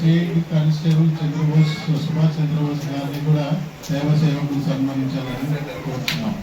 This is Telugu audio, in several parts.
స్టేట్ కానిస్టేబుల్ చంద్రబోస్ సుభాష్ చంద్రబోస్ గారిని కూడా సేవ సేవకులు సన్మానించాలని కోరుతున్నాం.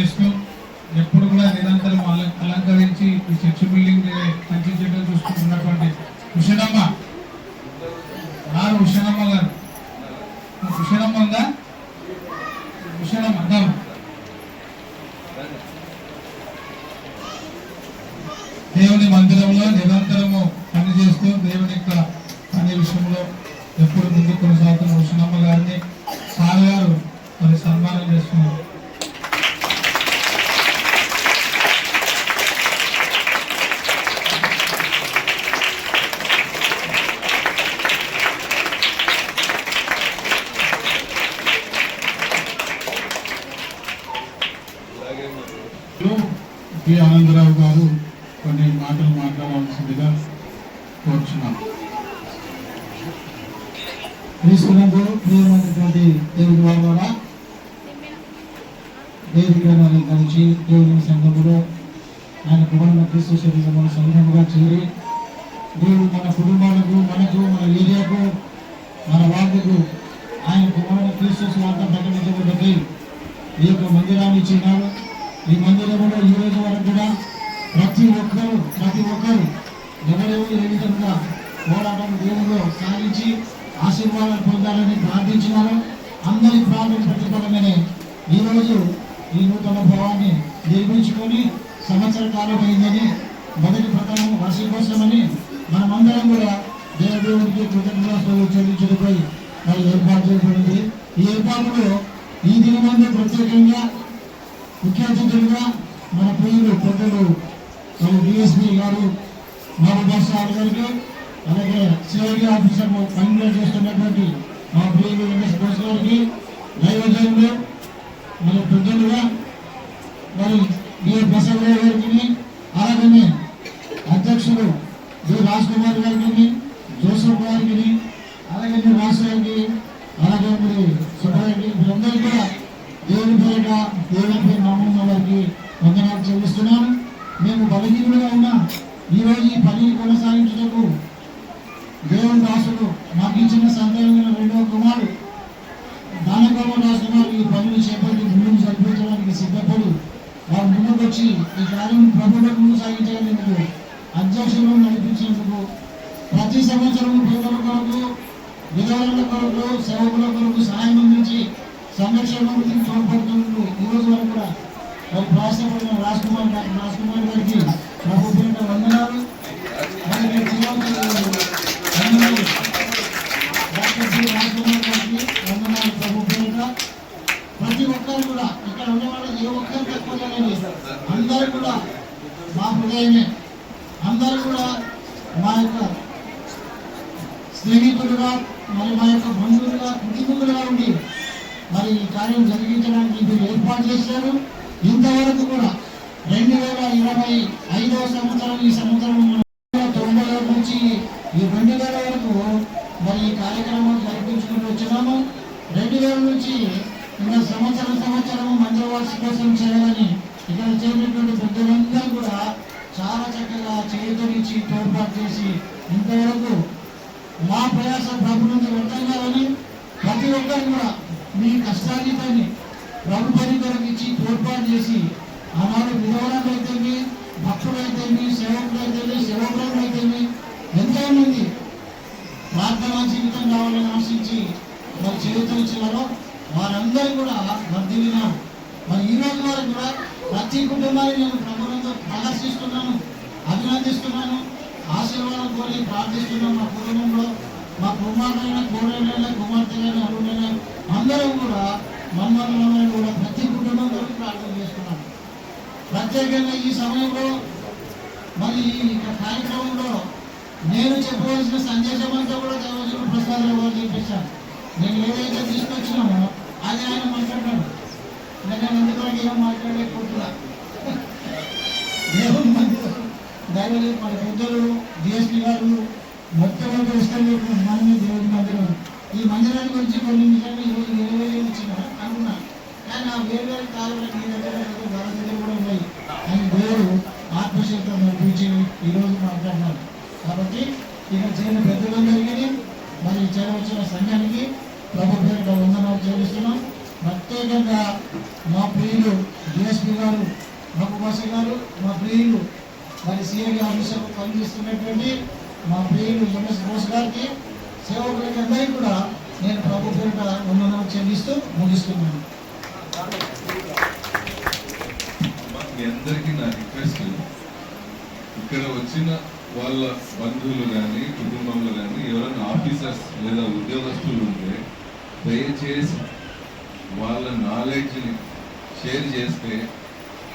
బాగా ఎప్పుడు కూడా నిరంతరం అలంకరించి ఈ చర్చ్ బిల్డింగ్ మంచి చూసుకుంటున్నటువంటి ఉషణమ్మ గారు ఉషణమ్మ గారు. ఉషణమ్మ ఉందా? ఉషణమ్మ గారు దేవుని మందిరంలో నిరంతరము పనిచేస్తూ దేవుని యొక్క పని విషయంలో ఎప్పుడు ముందు కొనసాగుతున్న ఉషణమ్మ గారిని సార్ గారు మరి సన్మానం చేస్తున్నారు. పి ఆనందరావు గారు కొన్ని మాటలు మాట్లాడవలసిందిగా కోరుచున్నాను. క్రీస్తునందు ప్రియమైనటువంటి దేవుని వాళ్ళ వేదిక కలిసి దేవుని సంఘములో ఆయన కుమారుల క్రీస్తు శరీరమును సంఘముగా చేరి దేవుడు మన కుటుంబాలకు మనకు మన ఏరియాకు మన వార్డుకు ఆయన కుమారుల క్రీస్తు స్వార్థ ప్రకటించబడ్డది ఈ యొక్క మందిరాన్ని ఇచ్చినాడు ఈ మందిరంలో ఈ రోజు వరకు కూడా ప్రతి ఒక్కరు ప్రతి ఒక్కరు ఎవరెవరు ఏ విధంగా పోరాటం దేవుల్లో సాగించి ఆశీర్వాదాలు పొందాలని ప్రార్థించినారు అందరి ప్రార్థన ప్రతిఫలమనే. ఈ రోజు ఈ నూతన భావాన్ని నిర్మించుకొని సంవత్సర కాలం అయిందని మొదటి ప్రకారం వర్షకోసమని మనమందరం కూడా దేవదేవుడికి కృతజ్ఞతలు చెల్లించడంపై మరి ఏర్పాటు చేయబడింది. ఈ ఏర్పాటులో ఈ దినమందు ప్రత్యేకంగా ముఖ్యంగా మన పేరు పెద్దలు మన డిఎస్పీ గారు మహబూబ్ సార్ గారికి అలాగే సిఐడి ఆఫీసర్ పనిలో చేస్తున్నటువంటి మా ప్రియులు వెంకటేష్ బోస్ గారికి దైవజనులు మన పెద్దలుగా మరి డిఏ ప్రసాదరావు గారికి అలాగనే అధ్యక్షుడు డి రాజ్ కుమార్ గారికి జోసఫ్ గారికి అలాగే రాజు గారికి అలాగే మరి సుబ్బారెడ్డి వీరందరూ కూడా దేవుని పేరిట దేవుని పేరు నమ్మున్న వారికి వందనాలు చెల్లిస్తున్నాను మేము బలహీనులుగా ఈరోజు ఈ రోజు ఈ పని కొనసాగించుటకు దేవుని దాసుడు మాకు ఇచ్చిన సంతానమైన రెండవ కుమారుడు దానగోమ దాసు గారు ఈ పనిని చేపట్టి ముందుకు జరిపించడానికి సిద్ధపడి వారు ముందుకు వచ్చి ఈ కార్యం ప్రభుత్వం ముందు సాగించగలిగినందుకు అధ్యక్షులను నడిపించినందుకు ప్రతి సంవత్సరం పేదల కొరకు విధవల కొరకు సేవకుల కొరకు సహాయం అందించి సంరక్షణ గురించి తోడ్పడుతున్నందుకు ఈ రోజు వరకు కూడా వారు ప్రయాసపడిన రాజ్ కుమార్ రాజ్ కుమార్ గారికి ప్రభు పేరిట వందనాలు అలాగే జీవన వందనాలు డాక్టర్ సి రాజ్ కుమార్ గారికి వందనాలు ప్రభు పేరిట ప్రతి ఒక్కరు కూడా ఇక్కడ ఉన్న వాళ్ళు ఏ ఒక్కరు తక్కువ లేని అందరూ కూడా మా హృదయమే. అందరూ కూడా మా యొక్క స్నేహితులుగా మరి మా యొక్క బంధువులుగా కుటుంబులుగా ఉండి మరి ఈ కార్యం జరిగించడానికి మీరు ఏర్పాటు చేశారు. ఇంతవరకు కూడా రెండు వేల ఇరవై ఐదవ సంవత్సరం ఈ సంవత్సరం తొంభై నుంచి ఈ రెండు వేల వరకు మరి ఈ కార్యక్రమం జరిపించుకుంటూ వచ్చినాము రెండు వేల నుంచి ఇంకా సంవత్సరం సంవత్సరం మందిర వార్షిక కోసం చేయాలని ఇక్కడ చేరినటువంటి పెద్దలందరూ కూడా చాలా చక్కగా చేతులిచ్చి తోడ్పాటు చేసి ఇంతవరకు మా ప్రయాస ప్రభు నుంచి వ్యర్థం కాదని ప్రతి ఒక్కరు కూడా మీ కష్టాన్ని ప్రభు పని కొరకు ఇచ్చి తోడ్పాటు చేసి ఆనాడు విధవరాలు అయితేమి భక్తులు అయితేమి సేవకులు అయితేమి సేవకులు అయితేమి ఎంతో మంది ప్రార్థనా జీవితం కావాలని ఆశించి మరి చేతులు ఇచ్చినారో వారందరూ కూడా వర్ధిల్లినారు. మరి ఈ రోజు వరకు కూడా ప్రతి కుటుంబాన్ని నేను ప్రభుత్వంతో ప్రదర్శిస్తున్నాను అభినందిస్తున్నాను ఆశీర్వాదం కోరి ప్రార్థిస్తున్నాను మా కుటుంబంలో మా కుమారుడైన కోడైన కుమార్తెలైన అరుణైన అందరం కూడా మమ్మల్ని కూడా ప్రతి కుటుంబం కొరకు ప్రార్థన చేస్తున్నాను. ప్రత్యేకంగా ఈ సమయంలో మరి ఈ కార్యక్రమంలో నేను చెప్పవలసిన సందేశం అంతా కూడా దేవజులు ప్రసాద్ గారు చూపించాను నేను ఏదైతే తీసుకొచ్చినామో అది ఆయన మాట్లాడాడు. నేను ఎందుకంటే ఏం మాట్లాడలేకపోతున్నా దేవుని మందిరం దైవజన మన పెద్దలు డిఎస్పీ గారు మొట్టమొదటి ఇష్టం మనమే దేవుని మందిరం ఈ మందిరాన్ని గురించి కొన్ని నిజంగా ఈరోజు వేరే వేరే అనుకున్నా కానీ ఆ వేరు వేరు కాలంలో మీ దగ్గర లేదు, దగ్గర కూడా ఉన్నాయి అని దేవుడు ఆత్మశక్తితో నడిపించి ఈరోజు మాట్లాడినారు కాబట్టి ఇక్కడ చేరిన పెద్దలందరికీ మరి చేరవచ్చిన సంఘానికి ప్రభు పేరిట వందనాలు చెల్లిస్తున్నాం ప్రత్యేకంగా డిఎస్పీ గారు రఘుభాష గారు మా ప్రియులు మరి సిఐడి ఆఫీసర్ పనిచేస్తున్నటువంటి మా ప్రియులు ఎంఎస్ బోస్ గారికి సేవకులకి అందరికీ కూడా నేను ప్రభు పేరిట వందనాలు చెల్లిస్తూ ముగిస్తున్నాను. మీ అందరికీ నా రిక్వెస్ట్ ఇక్కడ వచ్చిన వాళ్ళ బంధువులు కానీ కుటుంబంలో కానీ ఎవరైనా ఆఫీసర్స్ లేదా ఉద్యోగస్తులు ఉంటే దయచేసి వాళ్ళ నాలెడ్జ్ని షేర్ చేస్తే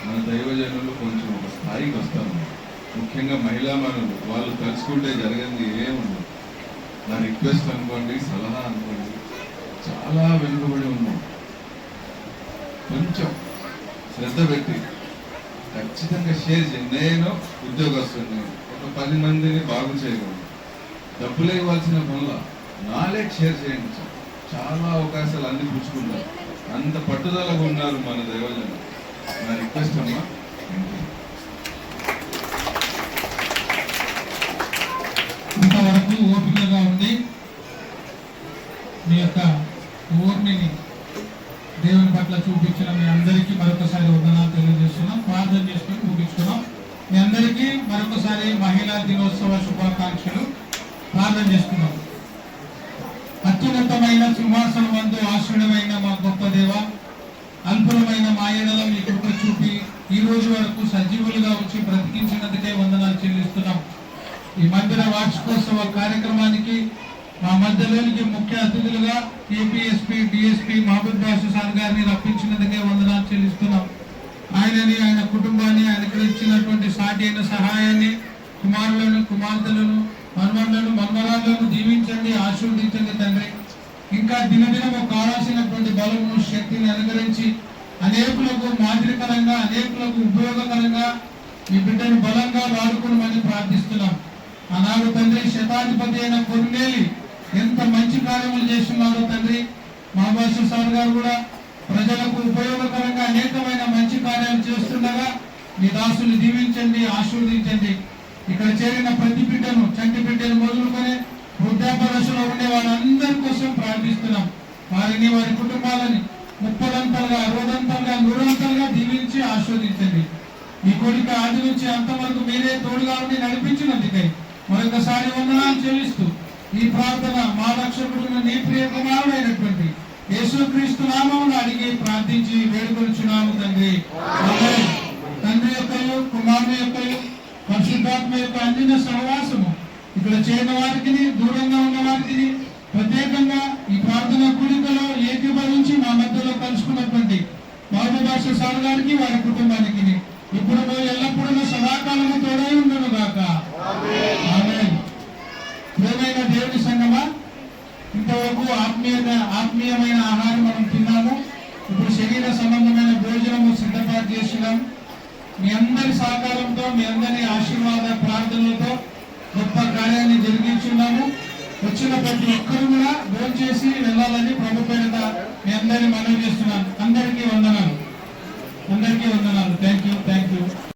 మన దైవజనులు కొంచెం ఒక స్థాయికి వస్తాము ముఖ్యంగా మహిళా మనులు వాళ్ళు తలుచుకుంటే జరగంది ఏముండదు నా రిక్వెస్ట్ అనుకోండి సలహా అనుకోండి చాలా వెనుకబడి ఉన్నాం. కొంచెం శ్రద్ధ పెట్టి ఖచ్చితంగా షేర్ చేయండి నేను ఉద్యోగస్తుని ఒక పది మందిని బాగు చేయగలను. డబ్బులు ఇవ్వాల్సిన పనుల నాలెడ్జ్ షేర్ చేయండి చాలా అవకాశాలు అన్ని పుచ్చుకుంటారు. అంత పట్టుదలగా ఉన్నారు మన దైవజనం నా రిక్వెస్ట్ అమ్మా. ఇంతవరకు ఓపికగా ఉండి మీ యొక్క ఓర్మిని దేవుని పట్ల చూపించిన మీ అందరికీ మరొకసారి వందనాలు తెలియజేస్తున్నాం. ప్రార్థన చేసుకుని చూపించుకున్నాం మీ అందరికీ మరొకసారి మహిళా దినోత్సవ శుభాకాంక్షలు. ప్రార్థన చేసుకున్నాం అత్యున్నతమైన సింహాసనం అందు ఆశ్రయమైన మా గొప్ప దేవ అల్పులమైన మా ఎడల రోజు వరకు సజీవులుగా ఉంచి బ్రతికించినందుకే వందనాలు చెల్లిస్తున్నాం. ఈ మందిర వార్షికోత్సవ కార్యక్రమానికి మా మధ్యలోనికి ముఖ్య అతిథులుగా APSP DSP Mahaboob Basha sir గారిని రప్పించినందుకే వందనాలు చెల్లిస్తున్నాం. ఆయనని ఆయన కుటుంబాన్ని ఆయనకు ఇచ్చినటువంటి సాటి అయిన సహాయాన్ని కుమారులను కుమార్తెలను మన్మలను మన్మరాలను దీవించండి ఆశీర్వదించండి తండ్రి. ఇంకా దినదినము కావాల్సినటువంటి బలము శక్తిని అనుగ్రహించి అనేకులకు మాదిరికరంగా అనేకులకు ఉపయోగకరంగా ఈ బిడ్డను బలంగా వాడుకోమని ప్రార్థిస్తున్నాం. ఆనాడు తండ్రి శతాధిపతి అయిన కొన్నేలి ఎంత మంచి కార్యములు చేస్తున్నారో తండ్రి. మహాభాష సార్ గారు కూడా ప్రజలకు ఉపయోగకరంగా అనేకమైన మంచి కార్యాలు చేస్తుండగా మీ దాసుని దీవించండి ఆశీర్వదించండి. ఇక్కడ చేరిన ప్రతి బిడ్డను చంటి బిడ్డను మొదలుకొని వృద్ధాప దశలో ఉండే వాళ్ళందరి కోసం ప్రార్థిస్తున్నాం. వారిని వారి కుటుంబాలని ముప్పదంతలుగా అరవదంతలుగా నూరంతలుగా దీవించి ఆస్వాదించండి ఈ కోరిక ఆది నుంచి అంతవరకు మీరే తోడుగా ఉండి నడిపించినందుకై మరొకసారి వందనాలు చెల్లిస్తూ ఈ ప్రార్థన మా రక్షకుడు నీ ప్రియ కుమారుడైనటువంటి యేసుక్రీస్తు నామమును అడిగి ప్రార్థించి వేడుకొలుచున్నాము తండ్రి. తండ్రి యొక్కయు కుమారుని యొక్కయు పరిశుద్ధాత్మ యొక్క అందిన సహవాసము. ఇక్కడ చేరిన వారికి దూరంగా ఉన్న వారికి ప్రత్యేకంగా ఈ ప్రార్థన కూడికలో ఏకీభవించి మా మధ్యలో కలుసుకున్నటువంటి బాబు భాష సార్ వారి కుటుంబానికి ఇప్పుడు ఎల్లప్పుడూ సదాకాలము తోడే ఉండను గాక. ప్రేమైన దేవుని సంగమా ఇంతవరకు ఆత్మీయ ఆత్మీయమైన ఆహారం మనం తిన్నాము. ఇప్పుడు శరీర సంబంధమైన భోజనము సిద్ధపాటు చేసినాం మీ అందరి సహకారంతో మీ అందరి ఆశీర్వాద ప్రార్థనలతో గొప్ప కార్యాన్ని జరిగించున్నాము. వచ్చిన ప్రతి ఒక్కరు కూడా భోజనం చేసి వెళ్ళాలని ప్రభుత్వ మీ అందరినీ మనవి చేస్తున్నాను. అందరికీ వందనాలు. అందరికీ వందనాలు. Thank you thank you